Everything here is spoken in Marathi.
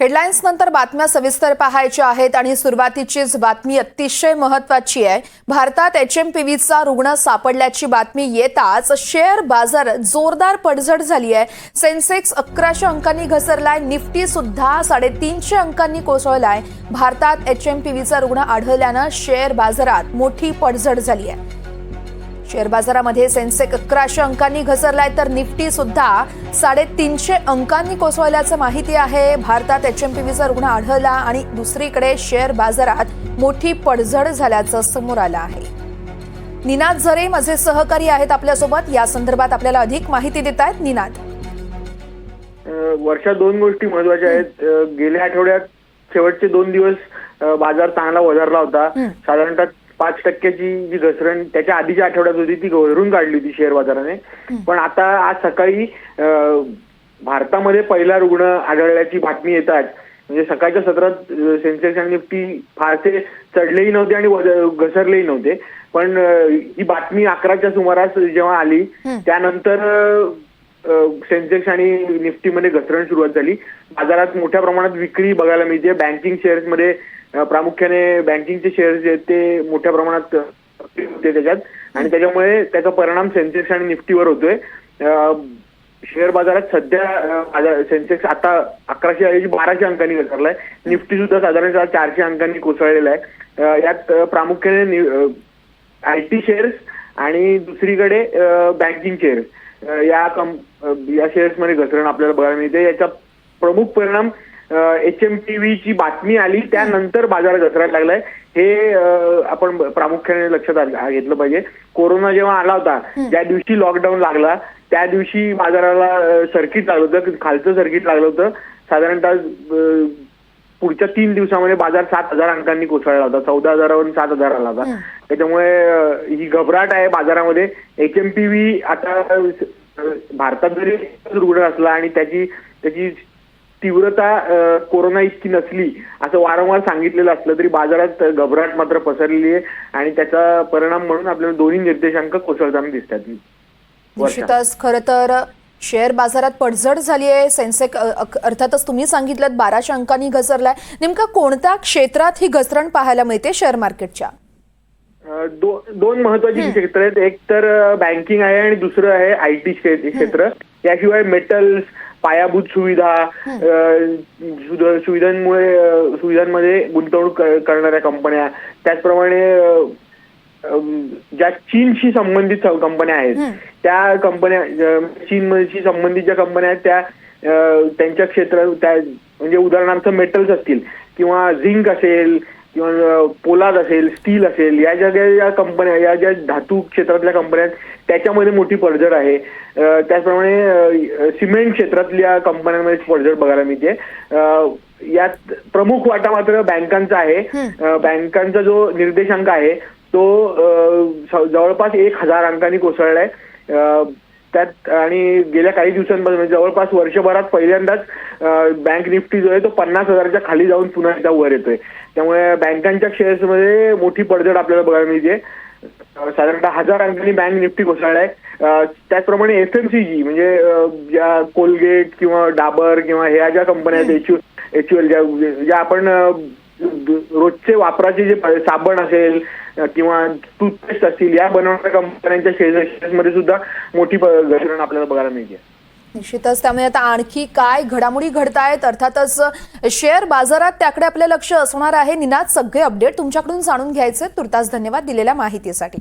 हेडलाईन्स नंतर बातम्या सविस्तर पाहायच्या आहेत आणि सुरुवातीचीच बातमी अतिशय महत्वाची आहे. भारतात एच एम पी व्हीचा रुग्ण सापडल्याची बातमी येताच शेअर बाजार जोरदार पडझड झाली आहे. सेन्सेक्स अकराशे अंकांनी घसरलाय निफ्टी सुद्धा साडेतीनशे अंकांनी कोसळलाय. भारतात एच एम पी व्हीचा रुग्ण आढळल्यानं शेअर बाजारात मोठी पडझड झाली आहे. शेअर बाजारामध्ये सेन्सेक अकराशे अंकांनी घसरलाय तर निफ्टी सुद्धा साडेतीनशे अंकांनी कोसळल्याचं माहिती आहे. भारतात एच एम चा रुग्ण आढळला आणि दुसरीकडे शेअर बाजारात मोठी पडझड झाल्याचं समोर आलं आहे. निनाद झरे माझे सहकारी आहेत आपल्यासोबत. या संदर्भात आपल्याला अधिक माहिती देत आहेत निनाद. अ, वर्षात दोन गोष्टी महत्त्वाच्या आहेत. गेल्या आठवड्यात शेवटचे दोन दिवस बाजार चांगला वधारला होता. साधारणतः पाच टक्क्याची जी घसरण त्याच्या आधीच्या आठवड्यात होती ती भरून काढली होती शेअर बाजाराने. पण आता आज सकाळी भारतामध्ये पहिला रुग्ण आढळल्याची बातमी येतात. म्हणजे सकाळच्या सत्रात सेन्सेक्स आणि निफ्टी फारसे चढलेही नव्हते आणि घसरलेही नव्हते. पण ही बातमी अकराच्या सुमारास जेव्हा आली त्यानंतर सेन्सेक्स आणि निफ्टीमध्ये घसरण सुरुवात झाली. बाजारात मोठ्या प्रमाणात विक्री बघायला मिळते. बँकिंग शेअर्समध्ये अ, प्रामुख्याने बँकिंगचे शेअर्स जे आहेत ते मोठ्या प्रमाणात होते त्याच्यात. आणि त्याच्यामुळे त्याचा परिणाम सेन्सेक्स आणि निफ्टीवर होतोय. शेअर बाजारात सध्या सेन्सेक्स आता अकराशे ऐवजी बाराशे अंकांनी घसरलाय. निफ्टी सुद्धा साधारणतः चारशे अंकांनी कोसळलेला आहे. यात प्रामुख्याने आय टी शेअर्स आणि दुसरीकडे बँकिंग शेअर्स या कम या शेअर्समध्ये घसरण आपल्याला बघायला मिळते. याचा प्रमुख परिणाम एच एम टी ची बातमी आली त्यानंतर बाजार घसरायला लागलाय. हे आपण प्रामुख्याने लक्षात घेतलं पाहिजे. कोरोना जेव्हा आला होता ज्या दिवशी लॉकडाऊन लागला त्या दिवशी बाजाराला सर्किट लागलं होतं खालचं सर्किट लागलं होतं. साधारणतः पुढच्या तीन दिवसामध्ये बाजार सात हजार अंकांनी कोसळला होता. चौदा हजारावरून सात हजार आला होता. त्याच्यामुळे ही घबराट आहे बाजारामध्ये. एच एम पी व्ही आता भारतात जरी रुग्ण असला आणि त्याची त्याची तीव्रता कोरोना इतकी नसली असं वारंवार सांगितलेलं असलं तरी बाजारात घबराट मात्र पसरलेली आहे आणि त्याचा परिणाम म्हणून आपल्याला दोन्ही निर्देशांक कोसळताना दिसतात. निश्चितच. खरं तर शेअर बाजारात पडझड झाली आहे. सेन्सेक अर्थातच तुम्ही सांगितलं बाराशे अंकांनी घसरलाय. नेमका कोणत्या क्षेत्रात ही घसरण पाहायला मिळते शेअर मार्केटच्या? दो- दोन महत्वाची क्षेत्र आहेत. एक तर बँकिंग आहे आणि दुसरं आहे आय टी क्षेत्र. याशिवाय मेटल्स पायाभूत सुविधा सुविधांमुळे सुविधांमध्ये गुंतवणूक करणाऱ्या कंपन्या त्याचप्रमाणे ज्या चीनशी संबंधित कंपन्या आहेत त्या कंपन्या चीनशी संबंधित ज्या कंपन्या आहेत त्या त्यांच्या क्षेत्रात त्या म्हणजे उदाहरणार्थ मेटल्स असतील किंवा झिंक असेल किंवा पोलाद असेल स्टील असेल या ज्या ज्या ज्या कंपन्या या ज्या धातू क्षेत्रातल्या कंपन्या आहेत त्याच्यामध्ये मोठी पडझड आहे. त्याचप्रमाणे सिमेंट क्षेत्रातल्या कंपन्यांमध्ये पडझड बघायला मिळते. यात प्रमुख वाटा मात्र बँकांचा आहे. बँकांचा जो निर्देशांक आहे तो जवळपास एक हजार अंकांनी कोसळलाय. त्यात आणि गेल्या काही दिवसांपासून जवळपास वर्षभरात पहिल्यांदाच बँक निफ्टी जो आहे तो पन्नास हजारच्या खाली जाऊन पुन्हा एकदा वर येतोय. त्यामुळे बँकांच्या शेअर्समध्ये मोठी पडझड आपल्याला बघायला मिळते. साधारणतः हजार अंकांनी बँक निफ्टी कोसळलाय. त्याचप्रमाणे एफ एम सी जी म्हणजे ज्या कोलगेट किंवा डाबर किंवा ह्या ज्या कंपन्या आहेत एच एच ज्या ज्या आपण रोजचे वापराचे जे साबण असेल किंवा टूथपेस्ट असतील या बनवणाऱ्या कंपन्यांच्या शेअर्समध्ये सुद्धा मोठी घसरण आपल्याला बघायला मिळते. निश्चितच. त्यामुळे आता आणखी काय घडामोडी घडतायत? अर्थातच शेअर बाजारात त्याकडे आपलं लक्ष असणार आहे. निनाद सगळे अपडेट तुमच्याकडून जाणून घ्यायचे. तुर्तास धन्यवाद दिलेल्या माहितीसाठी.